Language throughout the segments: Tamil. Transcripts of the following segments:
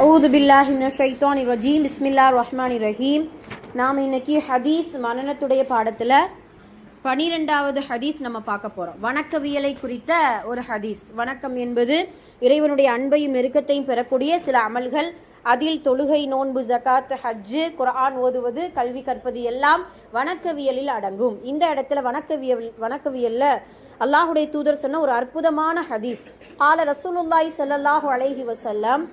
அவுது பில்லாஹி ஷைத்தான் ரஜீம். பிஸ்மில்லா ரஹ்மான் ரஹீம். நாம் இன்னைக்கு ஹதீஸ் மனநத்துடைய பாடத்தில் பனிரெண்டாவது ஹதீஸ் நம்ம பார்க்க போகிறோம் வணக்கவியலை குறித்த ஒரு ஹதீஸ். வணக்கம் என்பது இறைவனுடைய அன்பையும் நெருக்கத்தையும் பெறக்கூடிய சில அமல்கள். அதில் தொழுகை நோன்பு ஜகாத் ஹஜ்ஜு குர்ஆன் ஓதுவது கல்வி கற்பது எல்லாம் வணக்கவியலில் அடங்கும். இந்த இடத்துல வணக்கவியல் வணக்கவியலில் அல்லாஹுடைய தூதர் சொன்ன ஒரு அற்புதமான ஹதீஸ். ஆல ரசூலுல்லாய் ஸல்லல்லாஹு அலைஹி வசல்லம்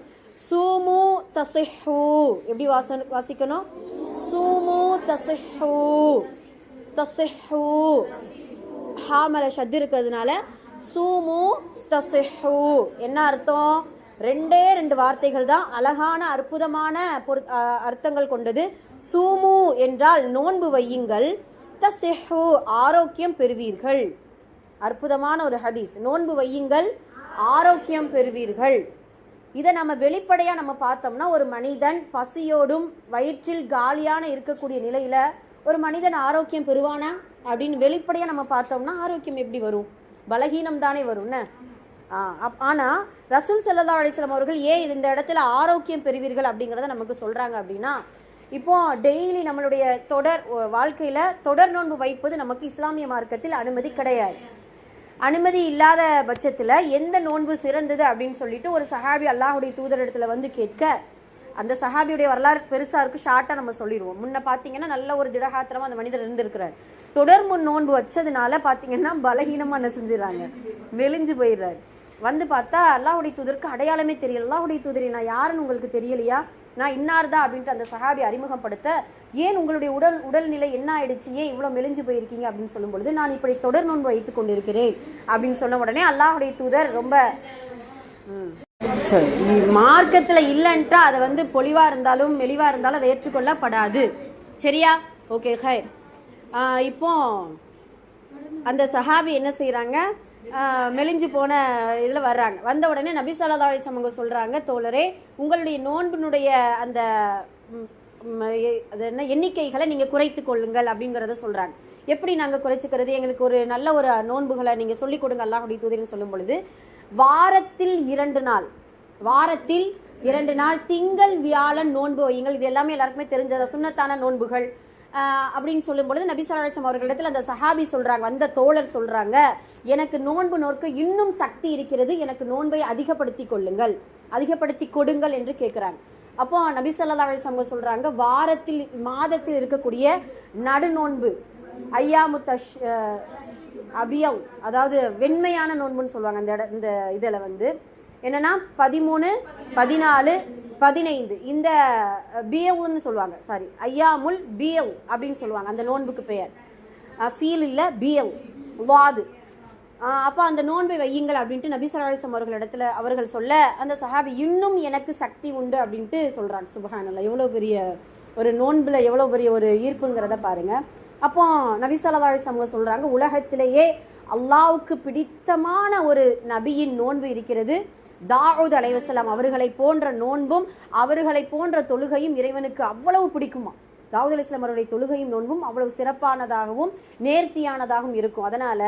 சூமு தசிஹு. எப்படி வாச வாசிக்கணும்? சூமு தசிஹு. தசிஹு. ஹாமல ஷத் இருக்கிறதுனால சூமு தசிஹு. என்ன அர்த்தம்? ரெண்டே ரெண்டு வார்த்தைகள் தான் அழகான அற்புதமான பொரு அர்த்தங்கள் கொண்டது. சூமு என்றால் நோன்பு வையுங்கள். தசிஹு ஆரோக்கியம் பெறுவீர்கள். அற்புதமான ஒரு ஹதீஸ். நோன்பு வையுங்கள் ஆரோக்கியம் பெறுவீர்கள். இதை நம்ம வெளிப்படையாக நம்ம பார்த்தோம்னா ஒரு மனிதன் பசியோடும் வயிற்றில் காலியான இருக்கக்கூடிய நிலையில் ஒரு மனிதன் ஆரோக்கியம் பெறுவானா அப்படின்னு வெளிப்படையாக நம்ம பார்த்தோம்னா ஆரோக்கியம் எப்படி வரும்? பலகீனம் தானே வரும்னு ஆனால் அப்- ரசூல் செல்லதா அலிஸ்லாம் அவர்கள் ஏன் இந்த இடத்துல ஆரோக்கியம் பெறுவீர்கள் அப்படிங்கிறத நமக்கு சொல்கிறாங்க அப்படின்னா இப்போ டெய்லி நம்மளுடைய தொடர் வாழ்க்கையில் தொடர் நோன்பு வைப்பது நமக்கு இஸ்லாமிய மார்க்கத்தில் அனுமதி கிடையாது. அனுமதி இல்லாத பட்சத்தில் எந்த நோன்பு சிறந்தது அப்படின்னு சொல்லிட்டு ஒரு சஹாபி அல்லாஹுடைய தூதரிடத்தில் வந்து கேட்க அந்த சஹாபியுடைய வரலாறு பெருசாக இருக்குது ஷார்ட்டாக நம்ம சொல்லிடுவோம். முன்ன பார்த்தீங்கன்னா நல்ல ஒரு திடகாத்திரமாக அந்த மனிதர் இருந்திருக்கிறார். தொடர் முன் நோன்பு வச்சதுனால பார்த்தீங்கன்னா பலகீனமாக என்ன செஞ்சிடறாங்க மெலிஞ்சு போயிடுறாரு. வந்து பார்த்தா அல்லாஹுடைய தூதருக்கு அடையாளமே தெரியல. அல்லாஹுடைய தூதரை நான் யாருன்னு உங்களுக்கு தெரியலையா? நான் இன்னார்தா அப்படின்ட்டு அந்த சஹாபி அறிமுகப்படுத்த ஏன் உங்களுடைய உடல் உடல்நிலை என்ன ஆயிடுச்சு? ஏன் இவ்வளோ மெலிஞ்சு போயிருக்கீங்க? அப்படின்னு சொல்லும் பொழுது நான் இப்படி தொடர் நோன்பு வைத்துக் கொண்டிருக்கிறேன். அப்படின்னு சொன்ன உடனே அல்லாஹுடைய தூதர் ரொம்ப மார்க்கத்தில் இல்லைன்ட்டா அதை வந்து பொலிவா இருந்தாலும் மெலிவா இருந்தாலும் அதை ஏற்றுக்கொள்ளப்படாது. சரியா? ஓகே ஹைர். இப்போ அந்த சஹாபி என்ன செய்கிறாங்க மெலிஞ்சு போன இதில் வர்றாங்க. வந்த உடனே நபி ஸல்லல்லாஹு அவங்க சொல்கிறாங்க தோழரே உங்களுடைய நோன்பினுடைய அந்த அது என்ன எண்ணிக்கைகளை நீங்கள் குறைத்து கொள்ளுங்கள் அப்படிங்கிறத சொல்கிறாங்க எப்படி நாங்கள் குறைச்சிக்கிறது? எங்களுக்கு ஒரு நல்ல ஒரு நோன்புகளை நீங்கள் சொல்லிக் கொடுங்க அல்லாஹுடைய தூதர்னு சொல்லும் பொழுது வாரத்தில் இரண்டு நாள் வாரத்தில் இரண்டு நாள் திங்கள் வியாழன் நோன்பு வையுங்கள். இது எல்லாமே எல்லாருக்குமே தெரிஞ்சத. சுண்ணத்தான நோன்புகள். அப்படின்னு சொல்லும் பொழுது நபி அவர்களிடத்தில் அந்த சஹாபி சொல்றாங்க அந்த தோழர் சொல்றாங்க எனக்கு நோன்பு நோக்க இன்னும் சக்தி இருக்கிறது எனக்கு நோன்பை அதிகப்படுத்தி கொள்ளுங்கள் அதிகப்படுத்தி கொடுங்கள் என்று கேட்கிறாங்க அப்போ நபி ஸல்லல்லாஹு அலைஹி சொல்றாங்க வாரத்தில் மாதத்தில் இருக்கக்கூடிய நடுநோன்பு ஐயாமு தஷ் அபியவ் அதாவது வெண்மையான நோன்புன்னு சொல்லுவாங்க அந்த இட இந்த இதில் வந்து. என்னன்னா பதிமூணு பதினாலு பதினைந்து. இந்த பியவுன்னு சொல்லுவாங்க. சாரி ஐயாமுல் பியவ் அப்படின்னு சொல்லுவாங்க. அந்த நோன்புக்கு பெயர். ஃபீல் இல்லை பியவ் வாது அப்போ அந்த நோன்பை வையுங்கள் அப்படின்ட்டு நபி சலாஹம் அவர்களிடத்துல அவர்கள் சொல்ல அந்த சஹாபி இன்னும் எனக்கு சக்தி உண்டு அப்படின்ட்டு சொல்கிறாங்க சுபஹானல்லா எவ்வளோ பெரிய ஒரு நோன்பில் எவ்வளோ பெரிய ஒரு ஈர்ப்புங்கிறத பாருங்கள் அப்போ நபி ஸல்லல்லாஹு அலைஹி அவங்க உலகத்திலேயே அல்லாவுக்கு பிடித்தமான ஒரு நபியின் நோன்பு இருக்கிறது. தாவூத் அலைவசலாம் அவர்களை போன்ற நோன்பும் அவர்களை போன்ற தொழுகையும் இறைவனுக்கு அவ்வளவு பிடிக்குமா? தாவூத் அலிஸ்லாம் அவருடைய தொழுகையும் நோன்பும் அவ்வளவு சிறப்பானதாகவும் நேர்த்தியானதாகவும் இருக்கும். அதனால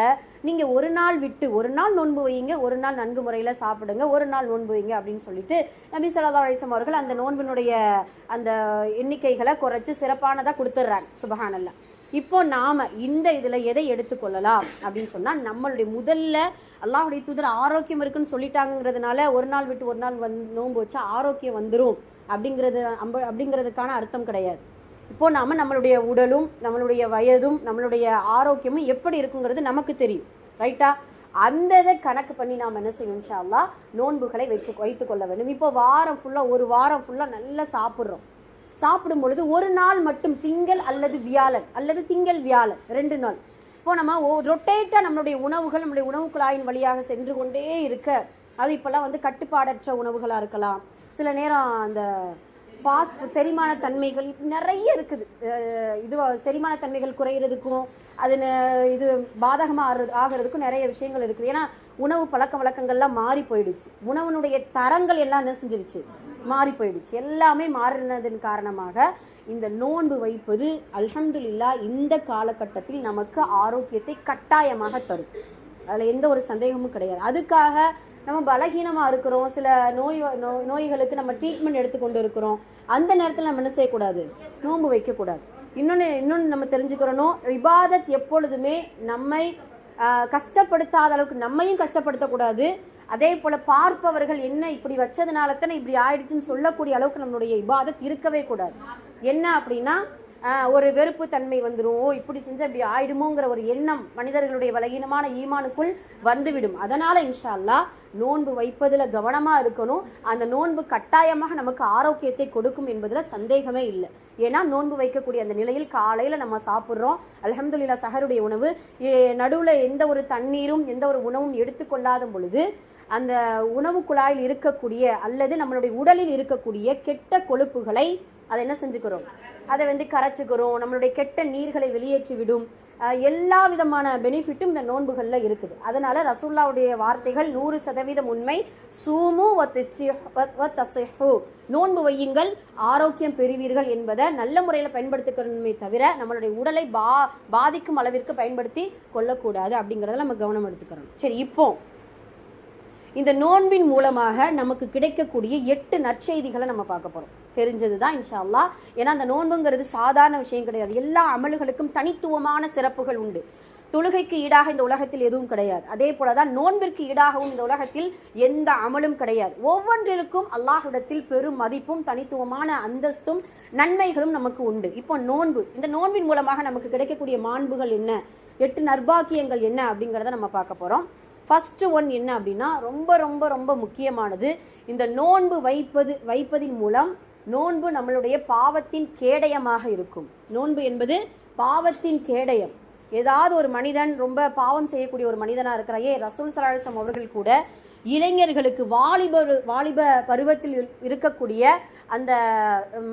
நீங்கள் ஒரு நாள் விட்டு ஒரு நாள் நோன்பு வையுங்க ஒரு நாள் நன்கு முறையில் சாப்பிடுங்க ஒரு நாள் நோன்பு வைங்க அப்படின்னு சொல்லிட்டு நபி சொல்லா அலிஸ்லாம் அவர்கள் அந்த நோன்பினுடைய அந்த எண்ணிக்கைகளை குறைச்சி சிறப்பானதாக கொடுத்துட்றாங்க சுபஹானல்லாம் இப்போ நாம இந்த இதுல எதை எடுத்துக்கொள்ளலாம் அப்படின்னு சொன்னா நம்மளுடைய முதல்ல அல்லாஹ்வுடைய தூதர் ஆரோக்கியம் இருக்குன்னு சொல்லிட்டாங்கிறதுனால ஒரு நாள் விட்டு ஒரு நாள் வந் நோன்பு வச்சா ஆரோக்கியம் வந்துடும் அப்படிங்கிறது அம்ப- அப்படிங்கிறதுக்கான அர்த்தம் கிடையாது. இப்போ நாம நம்மளுடைய உடலும் நம்மளுடைய வயதும் நம்மளுடைய ஆரோக்கியமும் எப்படி இருக்குங்கிறது நமக்கு தெரியும். ரைட்டா அந்த இதை கணக்கு பண்ணி நாம் என்ன செய்யணும் இன்ஷா நோன்புகளை வச்சு வைத்துக்கொள்ள வேண்டும். இப்போ வாரம் ஃபுல்லாக ஒரு வாரம் ஃபுல்லாக நல்லா சாப்பிட்றோம். சாப்பிடும் பொழுது ஒரு நாள் மட்டும் திங்கள் அல்லது வியாழன் அல்லது திங்கள் வியாழன் ரெண்டு நாள். இப்போ நம்ம ரொட்டேட்டாக நம்மளுடைய உணவுகள் நம்முடைய உணவு குழாயின் வழியாக சென்று கொண்டே இருக்க அது இப்போல்லாம் வந்து கட்டுப்பாடற்ற உணவுகளாக இருக்கலாம். சில நேரம் அந்த ஃபாஸ்ட் செரிமான தன்மைகள் நிறைய இருக்குது. இது செரிமான தன்மைகள் குறையிறதுக்கும் அது ந- இது பாதகமாக ஆகிறது ஆகிறதுக்கும் நிறைய விஷயங்கள் இருக்குது. ஏன்னா உணவு பழக்க வழக்கங்கள்லாம் மாறி போயிடுச்சு. உணவினுடைய தரங்கள் எல்லாம் என்ன செஞ்சிருச்சு? மாறி போயிடுச்சு. எல்லாமே மாறினதன் காரணமாக இந்த நோன்பு வைப்பது அல்ஹம்துல்லா இந்த காலகட்டத்தில் நமக்கு ஆரோக்கியத்தை கட்டாயமாக தரும். அதில் எந்த ஒரு சந்தேகமும் கிடையாது. அதுக்காக நம்ம பலகீனமாக இருக்கிறோம். சில நோய் நோ- நோய்களுக்கு நம்ம ட்ரீட்மெண்ட் எடுத்துக்கொண்டு இருக்கிறோம் அந்த நேரத்தில் நம்ம என்ன செய்யக்கூடாது? நோன்பு வைக்கக்கூடாது. இன்னொன்று இன்னொன்று நம்ம தெரிஞ்சுக்கிறோனோ இபாதத் எப்பொழுதுமே நம்மை கஷ்டப்படுத்தாத அளவுக்கு நம்மையும் கஷ்டப்படுத்தக்கூடாது. அதே போல் பார்ப்பவர்கள் என்ன இப்படி வச்சதுனால தானே இப்படி ஆயிடுச்சுன்னு சொல்லக்கூடிய அளவுக்கு நம்மளுடைய இபாதத் இருக்கவே கூடாது. என்ன அப்படின்னா ஒரு வெறுப்பு தன்மை வந்துடும் ஓ இப்படி செஞ்சா இப்படி ஆயிடுமோங்கிற ஒரு எண்ணம் மனிதர்களுடைய பலகீனமான ஈமானுக்குள் வந்துவிடும். அதனால இன்ஷா அல்லா நோன்பு வைப்பதில் கவனமாக இருக்கணும். அந்த நோன்பு கட்டாயமாக நமக்கு ஆரோக்கியத்தை கொடுக்கும் என்பதில் சந்தேகமே இல்லை. ஏன்னா நோன்பு வைக்கக்கூடிய அந்த நிலையில் காலையில் நம்ம சாப்பிட்றோம். அலமதுல்லா சஹருடைய உணவு. நடுவில் எந்த ஒரு தண்ணீரும் எந்த ஒரு உணவும் எடுத்துக்கொள்ளாத பொழுது அந்த உணவு குழாயில் இருக்கக்கூடிய அல்லது நம்மளுடைய உடலில் இருக்கக்கூடிய கெட்ட கொழுப்புகளை அதை என்ன செஞ்சுக்கிறோம்? அதை வந்து கரைச்சிக்கிறோம். நம்மளுடைய கெட்ட நீர்களை வெளியேற்றி விடும் எல்லா விதமான பெனிஃபிட்டும் இந்த நோன்புகளில் இருக்குது. அதனால ரசூல்லாவுடைய வார்த்தைகள் நூறு சதவீதம் உண்மை. சூமு வ நோன்பு வையுங்கள் ஆரோக்கியம் பெறுவீர்கள் என்பதை நல்ல முறையில் பயன்படுத்திக்கணுமே தவிர நம்மளுடைய உடலை பா பாதிக்கும் அளவிற்கு பயன்படுத்தி கொள்ளக்கூடாது அப்படிங்கிறத நம்ம கவனம் எடுத்துக்கிறோம். சரி இப்போ இந்த நோன்பின் மூலமாக நமக்கு கிடைக்கக்கூடிய எட்டு நற்செய்திகளை நம்ம பார்க்க போகிறோம் தெரிஞ்சது தான் இன்ஷா அல்லாஹ் ஏன்னா அந்த நோன்புங்கிறது சாதாரண விஷயம் கிடையாது. எல்லா அமல்களுக்கும் தனித்துவமான சிறப்புகள் உண்டு. தொழுகைக்கு ஈடாக இந்த உலகத்தில் எதுவும் கிடையாது. அதே போல தான் நோன்பிற்கு ஈடாகவும் இந்த உலகத்தில் எந்த அமலும் கிடையாது. ஒவ்வொன்றிற்கும் அல்லாஹ்விடத்தில் பெரும் மதிப்பும் தனித்துவமான அந்தஸ்தும் நன்மைகளும் நமக்கு உண்டு. இப்போ நோன்பு. இந்த நோன்பின் மூலமாக நமக்கு கிடைக்கக்கூடிய மாண்புகள் என்ன? எட்டு நற்பாக்கியங்கள் என்ன அப்படிங்கிறத நம்ம பார்க்க போகிறோம் ஃபஸ்ட்டு ஒன் என்ன அப்படின்னா ரொம்ப ரொம்ப ரொம்ப முக்கியமானது. இந்த நோன்பு வைப்பது வைப்பதின் மூலம் நோன்பு நம்மளுடைய பாவத்தின் கேடயமாக இருக்கும். நோன்பு என்பது பாவத்தின் கேடயம். ஏதாவது ஒரு மனிதன் ரொம்ப பாவம் செய்யக்கூடிய ஒரு மனிதனாக இருக்கிறாயே ரசூல் சலாசம் அவர்கள் கூட இளைஞர்களுக்கு வாலிப வாலிப பருவத்தில் இரு- இருக்கக்கூடிய அந்த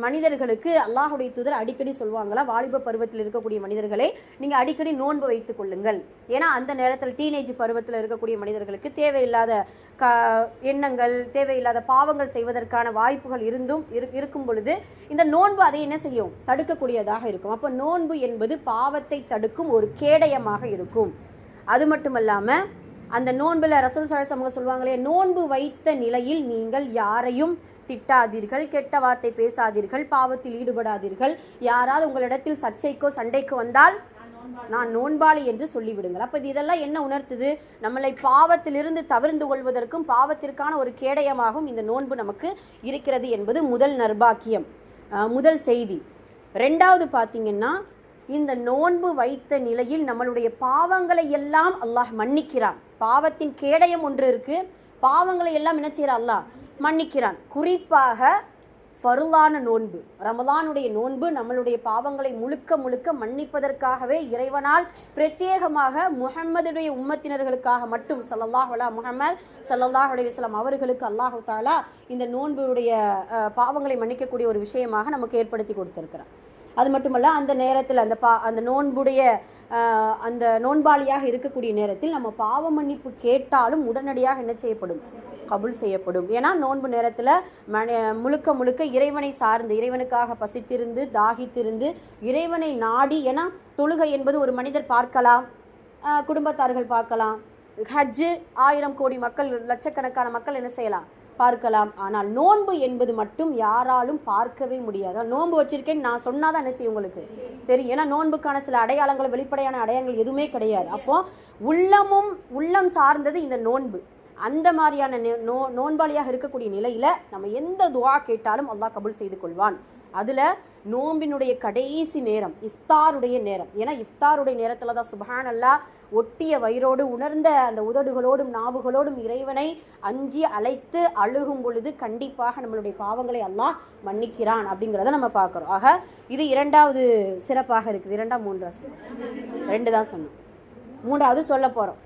மனிதர்களுக்கு அல்லாஹுடைய தூதர் அடிக்கடி சொல்லுவாங்களா வாலிப பருவத்தில் இருக்கக்கூடிய மனிதர்களே நீங்கள் அடிக்கடி நோன்பு வைத்துக் கொள்ளுங்கள். ஏன்னா அந்த நேரத்தில் டீனேஜ் பருவத்தில் இருக்கக்கூடிய மனிதர்களுக்கு தேவையில்லாத க எண்ணங்கள் தேவையில்லாத பாவங்கள் செய்வதற்கான வாய்ப்புகள் இருந்தும் இரு- இருக்கும் பொழுது இந்த நோன்பு அதை என்ன செய்யும்? தடுக்கக்கூடியதாக இருக்கும். அப்போ நோன்பு என்பது பாவத்தை தடுக்கும் ஒரு கேடயமாக இருக்கும். அது மட்டுமல்லாமல் அந்த நோன்பில் ரசூல் சாஹிப் சொல்லுவாங்களே நோன்பு வைத்த நிலையில் நீங்கள் யாரையும் திட்டாதீர்கள் கெட்ட வார்த்தை பேசாதீர்கள் பாவத்தில் ஈடுபடாதீர்கள். யாராவது உங்களிடத்தில் சர்ச்சைக்கோ சண்டைக்கோ வந்தால் நான் நோன்பாளி என்று சொல்லிவிடுங்கள். அப்போ இது இதெல்லாம் என்ன உணர்த்துது? நம்மளை பாவத்திலிருந்து தவிர்ந்து கொள்வதற்கும் பாவத்திற்கான ஒரு கேடயமாகவும் இந்த நோன்பு நமக்கு இருக்கிறது என்பது முதல் நர்பாக்கியம் முதல் செய்தி. ரெண்டாவது பார்த்தீங்கன்னா இந்த நோன்பு வைத்த நிலையில் நம்மளுடைய பாவங்களை எல்லாம் அல்லாஹ் மன்னிக்கிறான். பாவத்தின் கேடயம் ஒன்று இருக்குது பாவங்களை எல்லாம் என்ன செய்கிறான் அல்லாஹ்? மன்னிக்கிறான். குறிப்பாக ஃபருளான நோன்பு. ரமலானுடைய நோன்பு நம்மளுடைய பாவங்களை முழுக்க முழுக்க மன்னிப்பதற்காகவே இறைவனால் பிரத்யேகமாக முகம்மதுடைய உம்மத்தினர்களுக்காக மட்டும் ஸல்லல்லாஹு அலா முஹம்மது ஸல்லல்லாஹு அவர்களுக்கு அல்லாஹு தாலா இந்த நோன்புடைய பாவங்களை மன்னிக்கக்கூடிய ஒரு விஷயமாக நமக்கு ஏற்படுத்தி கொடுத்துருக்கிறான். அது மட்டுமல்ல அந்த நேரத்தில் அந்த பா அந்த நோன்புடைய அந்த நோன்பாளியாக இருக்கக்கூடிய நேரத்தில் நம்ம பாவ மன்னிப்பு கேட்டாலும் உடனடியாக என்ன செய்யப்படும்? கபுல் செய்யப்படும். ஏன்னா நோன்பு நேரத்தில் மன முழுக்க முழுக்க இறைவனை சார்ந்து இறைவனுக்காக பசித்திருந்து தாகித்திருந்து இறைவனை நாடி ஏன்னா தொழுகை என்பது ஒரு மனிதர் பார்க்கலாம் குடும்பத்தார்கள் பார்க்கலாம். ஹஜ்ஜு ஆயிரம் கோடி மக்கள் லட்சக்கணக்கான மக்கள் என்ன செய்யலாம்? பார்க்கலாம். ஆனால் நோன்பு என்பது மட்டும் யாராலும் பார்க்கவே முடியாது. நோன்பு வச்சிருக்கேன்னு நான் சொன்னாதான் என்ன செய்யும் உங்களுக்கு? தெரியும். ஏன்னா நோன்புக்கான சில அடையாளங்கள் வெளிப்படையான அடையாளங்கள் எதுவுமே கிடையாது. அப்போ உள்ளமும் உள்ளம் சார்ந்தது இந்த நோன்பு. அந்த மாதிரியான நோ நோன்பாளியாக இருக்கக்கூடிய நிலையில நம்ம எந்த துவா கேட்டாலும் அல்லாஹ் கபுல் செய்து கொள்வான். அதுல நோம்பினுடைய கடைசி நேரம் இஃப்தாருடைய நேரம். ஏன்னா இஃப்தாருடைய நேரத்தில் தான் சுபஹான் அல்லா ஒட்டிய வயிறோடு உணர்ந்த அந்த உதடுகளோடும் நாவுகளோடும் இறைவனை அஞ்சி அழைத்து அழுகும் பொழுது கண்டிப்பாக நம்மளுடைய பாவங்களை அல்லாஹ் மன்னிக்கிறான் அப்படிங்கிறத நம்ம பார்க்குறோம். ஆக இது இரண்டாவது சிறப்பாக இருக்குது. இரண்டாம் மூன்றாவது சொன்னோம். ரெண்டு தான் சொன்னோம். மூன்றாவது சொல்ல போகிறோம்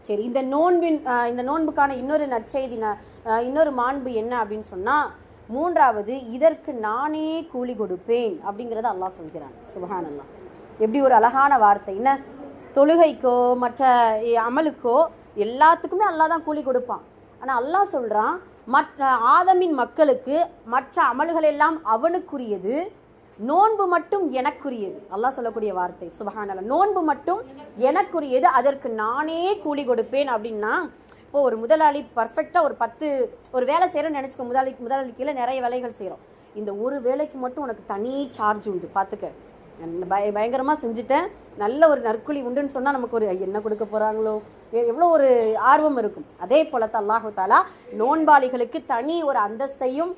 சரி இந்த நோன்பின் இந்த நோன்புக்கான இன்னொரு நற்செய்தி ந- இன்னொரு மாண்பு என்ன அப்படின்னு சொன்னால் மூன்றாவது இதற்கு நானே கூலி கொடுப்பேன் அப்படிங்கிறத அல்லாஹ் சொல்கிறான். சுபஹான் அல்லாஹ் எப்படி ஒரு அழகான வார்த்தை. என்ன? தொழுகைக்கோ மற்ற அமலுக்கோ எல்லாத்துக்குமே அல்லாஹ் தான் கூலி கொடுப்பான். ஆனால் அல்லாஹ் சொல்கிறான் மற்ற ஆதமின் மக்களுக்கு மற்ற அமல்கள் எல்லாம் அவனுக்குரியது நோன்பு மட்டும் எனக்குரியது. அல்லாஹ் சொல்லக்கூடிய வார்த்தை. சுபஹானல்லாஹ். நோன்பு மட்டும் எனக்குரியது அதற்கு நானே கூலி கொடுப்பேன் அப்படின்னா இப்போ ஒரு முதலாளி பர்ஃபெக்டாக ஒரு பத்து ஒரு வேலை செய்கிறோன்னு நினச்சிக்கோ முதலாளி முதலாளி கீழே நிறைய வேலைகள் செய்கிறோம் இந்த ஒரு வேலைக்கு மட்டும் உனக்கு தனி சார்ஜ் உண்டு பார்த்துக்க பய பயங்கரமாக செஞ்சுட்டேன். நல்ல ஒரு நற்குழி உண்டுன்னு சொன்னால் நமக்கு ஒரு என்ன கொடுக்க போகிறாங்களோ எவ்வளோ ஒரு ஆர்வம் இருக்கும். அதே போல தான் அல்லாஹு தாலா நோன்பாளிகளுக்கு தனி ஒரு அந்தஸ்தையும்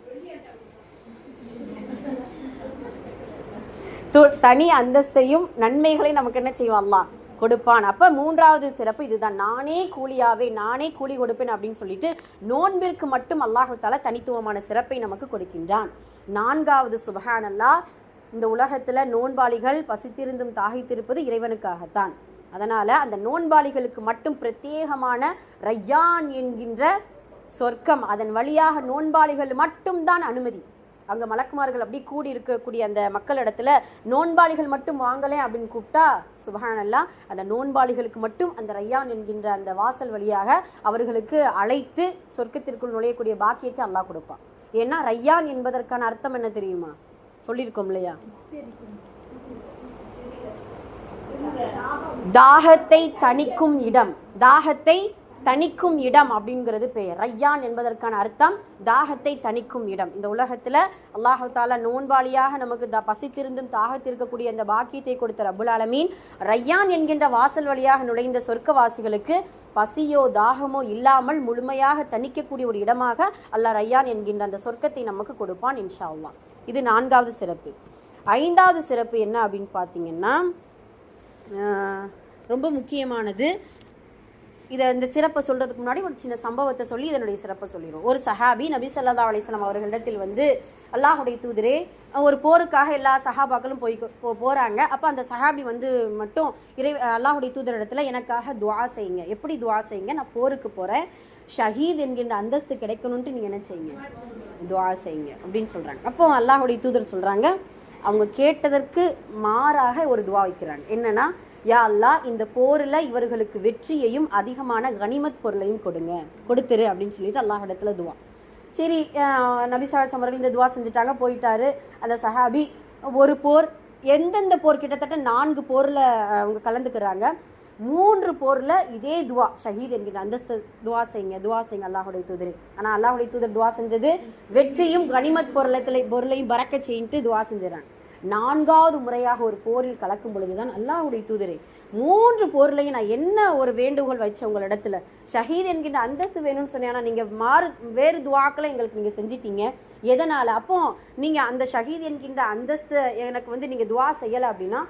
தனி அந்தஸ்தையும் நன்மைகளையும் நமக்கு என்ன செய்வான் அல்லாஹ்? கொடுப்பான். அப்ப மூன்றாவது சிறப்பு இதுதான். நானே கூலியாவே நானே கூலி கொடுப்பேன் அப்படின்னு சொல்லிட்டு நோன்பிற்கு மட்டும் அல்லாஹு தாலா தனித்துவமான சிறப்பை நமக்கு கொடுக்கின்றான். நான்காவது சுபஹான் அல்லா இந்த உலகத்துல நோன்பாளிகள் பசித்திருந்தும் தாகித்திருப்பது இறைவனுக்காகத்தான். அதனால அந்த நோன்பாளிகளுக்கு மட்டும் பிரத்யேகமான ரையான் என்கின்ற சொர்க்கம் அதன் வழியாக நோன்பாளிகள் மட்டும்தான் அனுமதி. அங்கே மலக்குமார்கள் அப்படி கூடி இருக்கக்கூடிய அந்த மக்களிடத்துல நோன்பாளிகள் மட்டும் வாங்கலேன் அப்படின்னு கூப்பிட்டா சுபஹானல்லா அந்த நோன்பாளிகளுக்கு மட்டும் அந்த ரையான் என்கின்ற அந்த வாசல் வழியாக அவர்களுக்கு அழைத்து சொர்க்கத்திற்குள் நுழையக்கூடிய பாக்கியத்தை அல்லாஹ் கொடுப்பான். ஏன்னா ரையான் என்பதற்கான அர்த்தம் என்ன தெரியுமா? சொல்லியிருக்கோம் இல்லையா? தாகத்தை தணிக்கும் இடம் தாகத்தை தணிக்கும் இடம் அப்படிங்கிறது பெயர். ரையான் என்பதற்கான அர்த்தம் தாகத்தை தணிக்கும் இடம். இந்த உலகத்தில் அல்லாஹு தாலா நோன்பாளியாக நமக்கு த பசித்திருந்தும் தாகத்திருக்கக்கூடிய அந்த பாக்கியத்தை கொடுத்த ரபுல் ஆலமீன் ரையான் என்கின்ற வாசல் வழியாக நுழைந்த சொர்க்கவாசிகளுக்கு பசியோ தாகமோ இல்லாமல் முழுமையாக தணிக்கக்கூடிய ஒரு இடமாக அல்லாஹ் ரையான் என்கின்ற அந்த சொர்க்கத்தை நமக்கு கொடுப்பான் இன்ஷா அல்லா இது நான்காவது சிறப்பு. ஐந்தாவது சிறப்பு என்ன அப்படின்னு பார்த்தீங்கன்னா ரொம்ப முக்கியமானது இதை இந்த சிறப்பை சொல்றதுக்கு முன்னாடி ஒரு சின்ன சம்பவத்தை சொல்லி இதனுடைய சிறப்பை சொல்லிடுவோம். ஒரு சஹாபி நபி சல்லா அலிஸ்லாம் அவர்களிடத்தில் வந்து அல்லாஹுடைய தூதரே ஒரு போருக்காக எல்லா சஹாபாக்களும் போய் போகிறாங்க அப்போ அந்த சஹாபி வந்து மட்டும் இறை அல்லாஹுடைய தூதரிடத்துல எனக்காக துவா செய்யுங்க. எப்படி துவா செய்யுங்க? நான் போருக்கு போகிறேன் ஷஹீத் என்கின்ற அந்தஸ்து கிடைக்கணும்ட்டு நீங்கள் என்ன செய்யுங்க? துவா செய்யுங்க அப்படின்னு சொல்கிறாங்க அப்போ அல்லாஹுடைய தூதர் சொல்கிறாங்க அவங்க கேட்டதற்கு மாறாக ஒரு துவா வைக்கிறாங்க. என்னன்னா யா அல்லாஹ் இந்த போரில் இவர்களுக்கு வெற்றியையும் அதிகமான கனிமத் பொருளையும் கொடுங்க. கொடுத்துரு அப்படின்னு சொல்லிட்டு அல்லாஹ் இடத்துல துவா. சரி அஹ், நபி அவர்கள் இந்த துவா செஞ்சுட்டாங்க போயிட்டாரு. அந்த சஹாபி ஒரு போர் எந்தெந்த போர்? கிட்டத்தட்ட நான்கு போரில் அவங்க கலந்துக்கிறாங்க. மூன்று போரில் இதே துவா ஷஹீத் என்கிற அந்தஸ்து துவா செய்யுங்க துவா செய்யுங்க அல்லாஹுடைய தூதர். ஆனால் அல்லாஹுடைய தூதர் துவா செஞ்சது வெற்றியும் கனிமத் பொருளத்தில் பொருளையும் பறக்க செய்யிட்டு துவா செஞ்சிடறாங்க. நான்காவது முறையாக ஒரு போரில் கலக்கும் பொழுதுதான் அல்லாஹுடைய தூதரே மூன்று போர்லையும் நான் என்ன ஒரு வேண்டுகோள் வச்சேன் உங்களிடத்துல? ஷஹீத் என்கின்ற அந்தஸ்து வேணும்னு சொன்னேன். ஆனால் நீங்கள் மாறு வேறு துவாக்களை எங்களுக்கு நீங்கள் செஞ்சிட்டீங்க. எதனால்? அப்போ நீங்கள் அந்த ஷஹீத் என்கின்ற அந்தஸ்து எனக்கு வந்து நீங்கள் துவா செய்யலை அப்படின்னா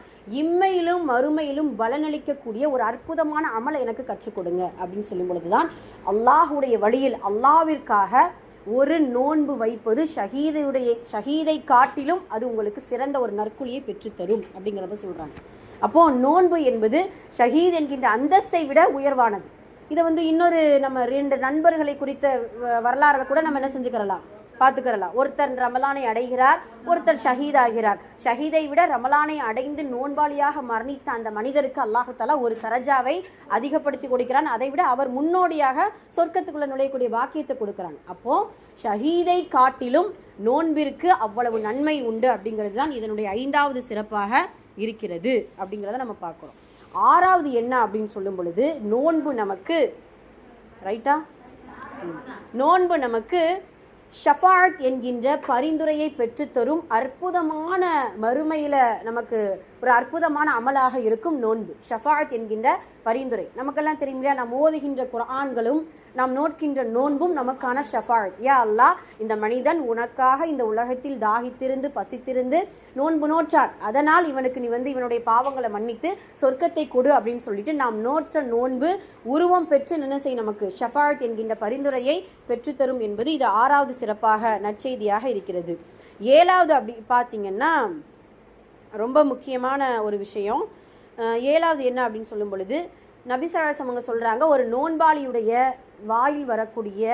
இம்மையிலும் மறுமையிலும் பலனளிக்கக்கூடிய ஒரு அற்புதமான அமலை எனக்கு கற்றுக் கொடுங்க அப்படின்னு சொல்லும் பொழுது தான் அல்லாஹுடைய வழியில் அல்லாவிற்காக ஒரு நோன்பு வைப்பது ஷஹீதையுடைய ஷஹீதை காட்டிலும் அது உங்களுக்கு சிறந்த ஒரு நற்குழியை பெற்றுத்தரும் அப்படிங்கிறத சொல்கிறாங்க அப்போ நோன்பு என்பது ஷஹீத் என்கின்ற அந்தஸ்தை விட உயர்வானது. இதை வந்து இன்னொரு நம்ம ரெண்டு நண்பர்களை குறித்த வ- வரலாறுல கூட நம்ம என்ன செஞ்சுக்கிறலாம்? பார்த்துக்கிறலாம். ஒருத்தர் ரமலானை அடைகிறார் ஒருத்தர் ஷஹீத் ஆகிறார். ஷஹீதை விட ரமலானை அடைந்து நோன்பாளியாக மரணித்த அந்த மனிதருக்கு அல்லாஹு ஒரு தரஜாவை அதிகப்படுத்தி கொடுக்கிறான். அதை விட அவர் முன்னோடியாக சொர்க்கத்துக்குள்ள நுழையக்கூடிய வாக்கியத்தை கொடுக்கிறான். அப்போ ஷஹீதை காட்டிலும் நோன்பிற்கு அவ்வளவு நன்மை உண்டு அப்படிங்கிறது தான் இதனுடைய ஐந்தாவது சிறப்பாக இருக்கிறது அப்படிங்கிறத நம்ம பார்க்குறோம். ஆறாவது என்ன அப்படின்னு சொல்லும் பொழுது நோன்பு நமக்கு ரைட்டா நோன்பு நமக்கு ஷஃபாத் என்கின்ற பரிந்துரையை பெற்றுத்தரும் அற்புதமான மறுமையில் நமக்கு ஒரு அற்புதமான அமலாக இருக்கும் நோன்பு ஷஃபாத் என்கின்ற பரிந்துரை. நமக்கெல்லாம் தெரியும் இல்லையா நாம் ஓதுகின்ற குரான்களும் நாம் நோட்கின்ற நோன்பும் நமக்கான ஷஃபாத் யா அல்லாஹ் இந்த மனிதன் உனக்காக இந்த உலகத்தில் தாகித்திருந்து பசித்திருந்து நோன்பு நோற்றார் அதனால் இவனுக்கு நீ வந்து இவனுடைய பாவங்களை மன்னித்து சொர்க்கத்தை கொடு அப்படின்னு சொல்லிட்டு நாம் நோற்ற நோன்பு உருவம் பெற்று என்ன செய்யும் நமக்கு. ஷஃபாத் என்கின்ற பரிந்துரையை பெற்றுத்தரும் என்பது இது ஆறாவது சிறப்பாக நற்செய்தியாக இருக்கிறது. ஏழாவது அப்படி பார்த்தீங்கன்னா ரொம்ப முக்கியமான ஒரு விஷயம். ஏழாவது என்ன அப்படின்னு சொல்லும் பொழுது நபிசராசம் அவங்க சொல்கிறாங்க ஒரு நோன்பாளியுடைய வாயில் வரக்கூடிய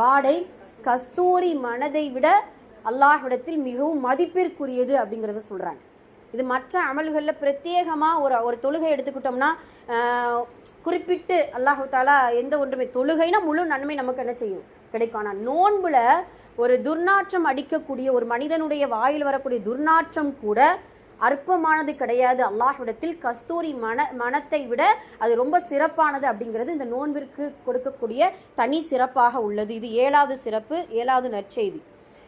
வாடை கஸ்தூரி மனதை விட அல்லாஹ்விடத்தில் மிகவும் மதிப்பிற்குரியது அப்படிங்கிறத சொல்கிறாங்க இது மற்ற அமல்களில் பிரத்யேகமாக ஒரு ஒரு தொழுகை எடுத்துக்கிட்டோம்னா குறிப்பிட்டு அல்லாஹு தாலா எந்த ஒன்றுமே தொழுகைனா முழு நன்மை நமக்கு என்ன செய்யும்? கிடைக்கும். ஆனால் நோன்புல ஒரு துர்நாற்றம் அடிக்கக்கூடிய ஒரு மனிதனுடைய வாயில் வரக்கூடிய துர்நாற்றம் கூட அற்பமானது கிடையாது. அல்லாஹ்விடத்தில் கஸ்தூரி மன மனத்தை விட அது ரொம்ப சிறப்பானது அப்படிங்கிறது இந்த நோன்பிற்கு கொடுக்கக்கூடிய தனி சிறப்பாக உள்ளது. இது ஏழாவது சிறப்பு ஏழாவது நற்செய்தி.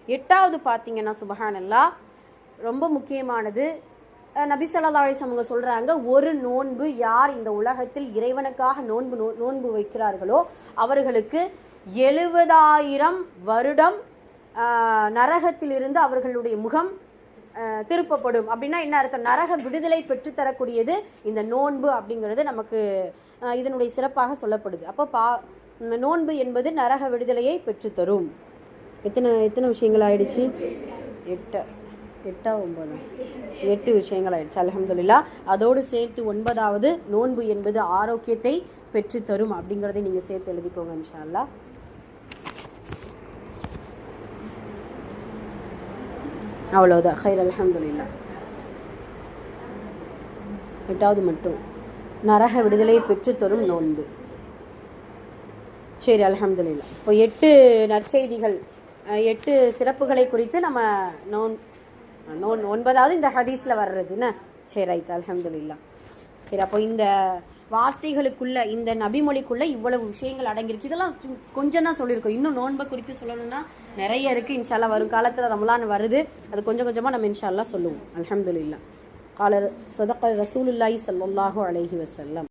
எட்டாவது பார்த்தீங்கன்னா சுபஹானல்லா ரொம்ப முக்கியமானது. நபி ஸல்லல்லாஹு அவங்க சொல்கிறாங்க ஒரு நோன்பு யார் இந்த உலகத்தில் இறைவனுக்காக நோன்பு நோ- நோன்பு வைக்கிறார்களோ அவர்களுக்கு எழுபதாயிரம் வருடம் நரகத்திலிருந்து அவர்களுடைய முகம் திருப்பப்படும். அப்படின்னா என்ன அர்த்தம்? நரக விடுதலை பெற்றுத்தரக்கூடியது இந்த நோன்பு அப்படிங்கிறது நமக்கு இதனுடைய சிறப்பாக சொல்லப்படுது. அப்போ பா நோன்பு என்பது நரக விடுதலையை பெற்றுத்தரும். எத்தனை எத்தனை விஷயங்கள் ஆயிடுச்சு? எட்டு எட்டா ஒன்பது? எட்டு விஷயங்கள் ஆயிடுச்சு அல்ஹம்துலில்லா. அதோடு சேர்த்து ஒன்பதாவது நோன்பு என்பது ஆரோக்கியத்தை பெற்றுத்தரும் அப்படிங்கிறதை நீங்கள் சேர்த்து எழுதிக்கோங்க இன்ஷா அவ்வளோதான் ஹைர் அலமதுல்லா எட்டாவது மட்டும். நரக விடுதலையை பெற்றுத்தரும் நோன்பு. சரி அலமதுல்லா இப்போ எட்டு நற்செய்திகள். எட்டு சிறப்புகளை குறித்து நம்ம நோன் நோன் ஒன்பதாவது இந்த ஹதீஸில் வர்றது. என்ன? சரி ரைட் அலமதுல்லா சரி அப்போ இந்த வார்த்தைகளுக்குள்ள இந்த நபிமொழிக்குள்ள இவ்வளவு விஷயங்கள் அடங்கியிருக்கு. இதெல்லாம் சு- கொஞ்சம் தான் சொல்லியிருக்கோம். இன்னும் நோன்பை குறித்து சொல்லணும்னா நிறைய இருக்கு. இன்ஷால்லா வரும் காலத்தில் ரமலான் வருது. அது கொஞ்சம் கொஞ்சமாக நம்ம இன்ஷால்லா சொல்லுவோம். அலமதுல்லா காலர் சொதக்க ரசூலுல்லாஹி சல்லாஹூ அலஹி வசல்லம்